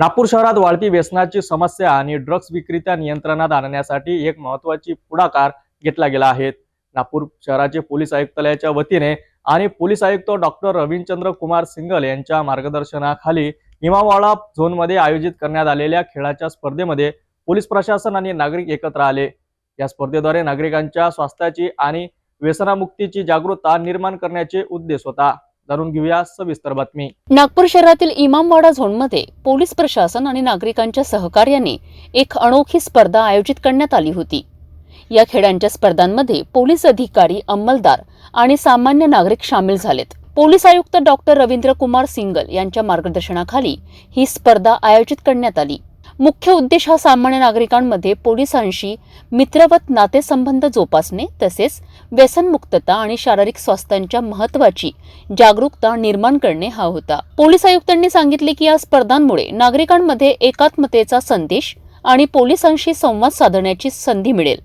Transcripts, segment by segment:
नागपूर शहरात वाढती व्यसनाची समस्या आणि ड्रग्ज विक्रीत्या नियंत्रणात आणण्यासाठी एक महत्वाची पुढाकार घेतला गेला आहे. नागपूर शहराचे पोलीस आयुक्तालयाच्या वतीने आणि पोलीस आयुक्त डॉक्टर रविचंद्र कुमार सिंगल यांच्या मार्गदर्शनाखाली इमामवाडा झोनमध्ये आयोजित करण्यात आलेल्या खेळाच्या स्पर्धेमध्ये पोलीस प्रशासन आणि नागरिक एकत्र आले. या स्पर्धेद्वारे नागरिकांच्या स्वास्थ्याची आणि व्यसनामुक्तीची जागरूकता निर्माण करण्याचे उद्देश होता. जाणून घेऊया सविस्तर बातमी. नागपूर शहरातील इमामवाडा झोनमध्ये पोलीस प्रशासन आणि नागरिकांच्या सहकार्याने एक अनोखी स्पर्धा आयोजित करण्यात आली होती. या खेळांच्या स्पर्धांमध्ये पोलीस अधिकारी अंमलदार आणि सामान्य नागरिक सामील झालेत. पोलीस आयुक्त डॉक्टर रवींद्र कुमार सिंगल यांच्या मार्गदर्शनाखाली ही स्पर्धा आयोजित करण्यात आली. मुख्य उद्देश हा सामान्य नागरिकांमध्ये पोलिसांशी मित्रवत नातेसंबंध जोपासणे तसेच व्यसनमुक्तता आणि शारीरिक स्वास्थ्यांच्या महत्वाची जागरूकता निर्माण करणे हा होता. पोलीस आयुक्तांनी सांगितले की या स्पर्धांमुळे नागरिकांमध्ये एकात्मतेचा संदेश आणि पोलिसांशी संवाद साधण्याची संधी मिळेल.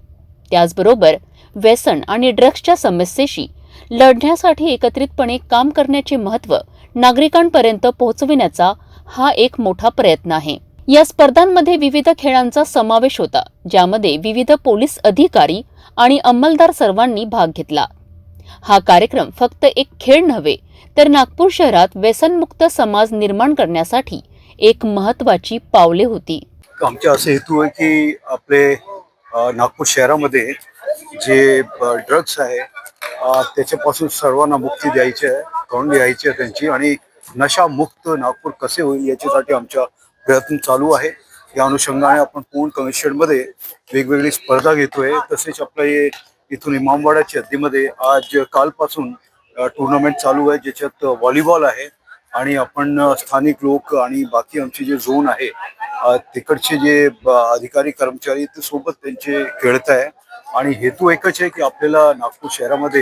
त्याचबरोबर व्यसन आणि ड्रग्सच्या समस्येशी लढण्यासाठी एकत्रितपणे काम करण्याचे महत्त्व नागरिकांपर्यंत पोहोचविण्याचा हा एक मोठा प्रयत्न आहे. या स्पर्धांमध्ये विविध खेळांचा समावेश होता ज्यामध्ये विविध पोलीस अधिकारी आणि अंमलदार सर्वांनी भाग घेतला. हा कार्यक्रम फक्त एक खेळ नव्हे तर नागपूर शहरात व्यसनमुक्त समाज निर्माण करण्यासाठी एक महत्वाची पावले होती. आमच्या असे हेतू आहे की आपले नागपूर शहरामध्ये जे ड्रग्स आहे त्याच्यापासून सर्वांना मुक्ती द्यायची आहे करून द्यायची आहे त्यांची आणि नशामुक्त नागपूर कसे होईल याच्यासाठी आमच्या प्रयत्न चालू आहे. या अनुषंगाने आपण पूर्ण कमिशनमध्ये वेगवेगळी स्पर्धा घेतोय. तसेच आपलं हे इथून इमामवाड्याच्या हद्दीमध्ये आज कालपासून टुर्नामेंट चालू आहे ज्याच्यात व्हॉलीबॉल आहे. आणि आपण स्थानिक लोक आणि बाकी आमचे जे झोन आहे तिकडचे जे अधिकारी कर्मचारी ते सोबत त्यांचे खेळत आहे. आणि हेतू एकच आहे की आपल्याला नागपूर शहरामध्ये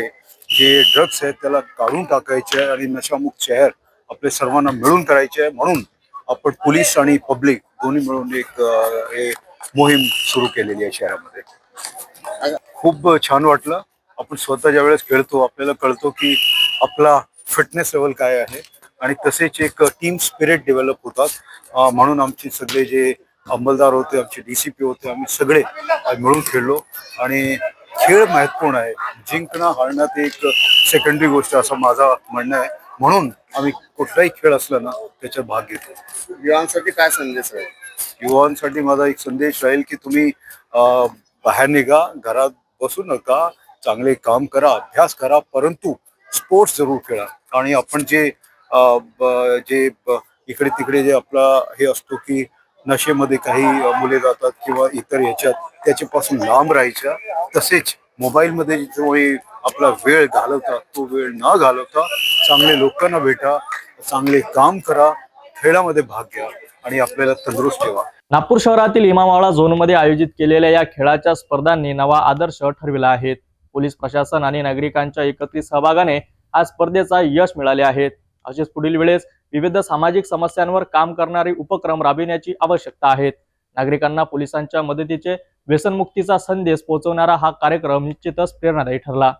जे ड्रग्स आहेत त्याला काढून टाकायचे आहे आणि नशामुक्त शहर आपल्या सर्वांना मिळून करायचे आहे. म्हणून आपण पोलीस आणि पब्लिक दोन्ही मिळून एक हे मोहीम सुरू केलेली आहे शहरामध्ये. खूप छान वाटलं. आपण स्वतः ज्या वेळेस खेळतो. आपल्याला कळतो की आपला फिटनेस लेवल काय आहे. आणि तसेच एक टीम स्पिरिट डेव्हलप होतात. म्हणून आमचे सगळे जे अंमलदार होते आमचे डीसीपी होते आम्ही सगळे मिळून खेळलो. आणि खेळ महत्त्वपूर्ण आहे. जिंकणं हारणं ते एक सेकंडरी गोष्ट असं माझा म्हणणं आहे. म्हणून आम्ही कुठलाही खेळ असला ना त्याच्यात भाग घेतो. युवांसाठी काय संदेश आहे युवांसाठी माझा एक संदेश राहील की तुम्ही बाहेर निघा घरात बसू नका चांगले काम करा अभ्यास करा परंतु स्पोर्ट्स जरूर खेळा. आणि आपण जे जे इकडे तिकडे जे आपला हे असतो की नशेमध्ये काही मुले जातात किंवा इतर ह्याच्यात त्याच्यापासून लांब राहायच्या तसेच मोबाईलमध्ये जो हे आपला वेळ घालवतात तो वेळ न घालवता चांगले लोकांना भेटा चांगले काम करा खेळामध्ये भाग घ्या आणि आपल्याला तंदुरुस्त ठेवा. नागपूर शहरातील इमामवाडा झोनमध्ये आयोजित केलेल्या या खेळाच्या स्पर्धांनी नवा आदर्श ठरविला आहे. पोलीस प्रशासन आणि नागरिकांच्या एकत्रित सहभागाने आज स्पर्धेचा यश मिळाले आहेत असेच पुढील वेळेस विविध सामाजिक समस्यांवर काम करणारे उपक्रम राबविण्याची आवश्यकता आहे. नागरिकांना पोलिसांच्या मदतीचे व्यसनमुक्तीचा संदेश पोहोचवणारा हा कार्यक्रम निश्चितच प्रेरणादायी ठरला.